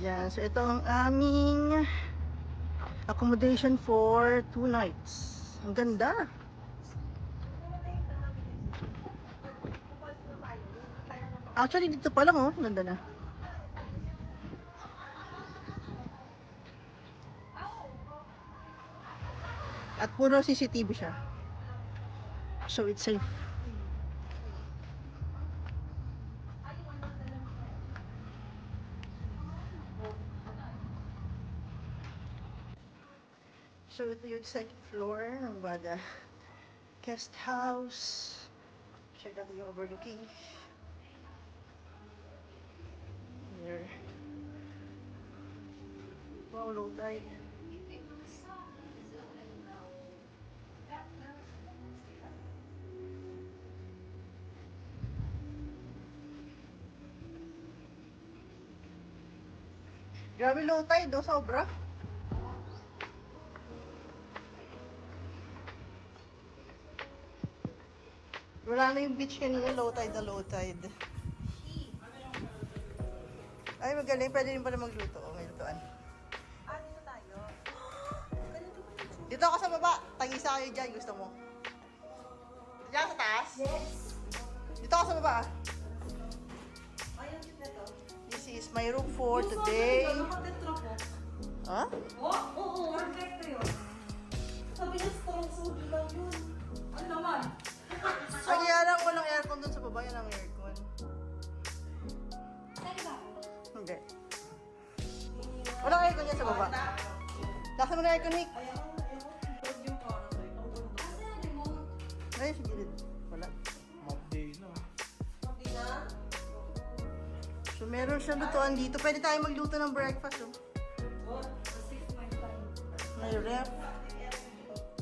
Ayan, so ito ang aming accommodation for two nights. Ang ganda. Actually, dito pa lang oh. Ganda na. At puro CCTV siya. So it's safe. So ito yung second floor ng Bada guest house. Siya dati yung overlooking. Here. Wow, low tide. Grabe low tide, oh, sobra. Wala na yung beach kanina, low tide na low tide. Ay, magaling. Pwede rin pala magluto. Oh, may lutuan. Dito ako sa baba. Tangisa kayo dyan. Gusto mo? Diyan sa taas? Yes. Dito ako sa baba. ah. This is my room for today. Ha? Oo, oo, perfecto yun. Sabi niya, strong sugi lang yun. Ano naman? Sa baba. Nasa mo na aircon, Nick? Ay, sa gilid. Wala. Sabi na, So, meron siyang lutuan dito. Pwede tayo magluto ng breakfast, oh. 6.5. May ref.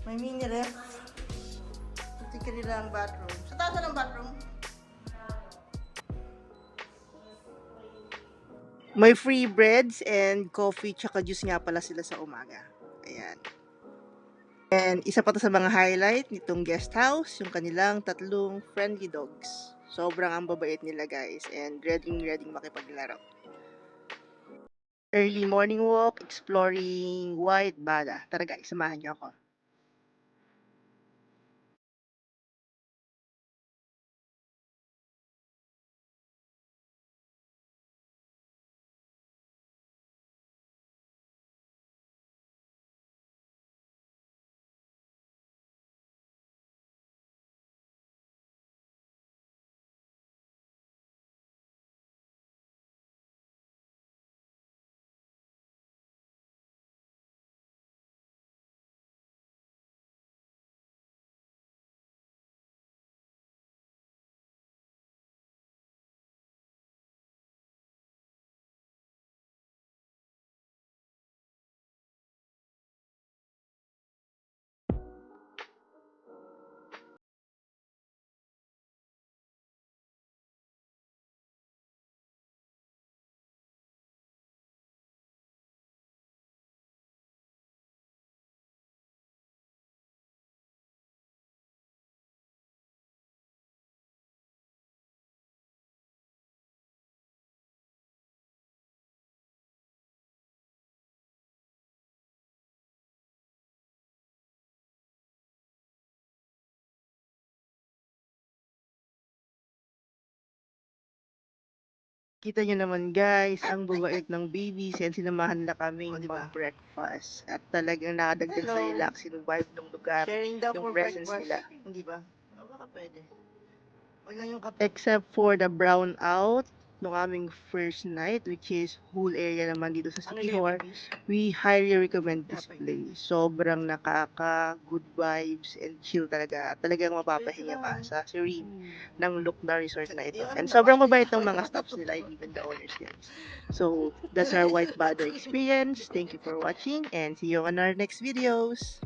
May mini ref. Ito yung kanilang bathroom. Sa taas ng bathroom. May free breads and coffee tsaka juice nga pala sila sa umaga. Ayan. And isa pa to sa mga highlight nitong guest house, yung kanilang tatlong friendly dogs. Sobrang ang babait nila guys and ready ready makipaglaro. Early morning walk, exploring White Bada. Tara guys, samahan niyo ako. Kita nyo naman guys, ang babait ng babies and sinamahan na kami Oh, diba? mag-breakfast. At talagang nakadagdag sa relaxing vibe ng lugar. Sharing daw Yung for presence breakfast. nila. Hindi ba? O, baka pwede. Lang yung kape. Except for the brown out ng aming first night, which is whole area naman dito sa Ano Sikihor. We highly recommend this place. Sobrang nakaka-good vibes and chill talaga. Talagang mapapahinga ka sa serene ng look na resort na ito. And sobrang mabait ng mga staffs nila, even the owners guys. So, that's our White Bado experience. Thank you for watching and see you on our next videos.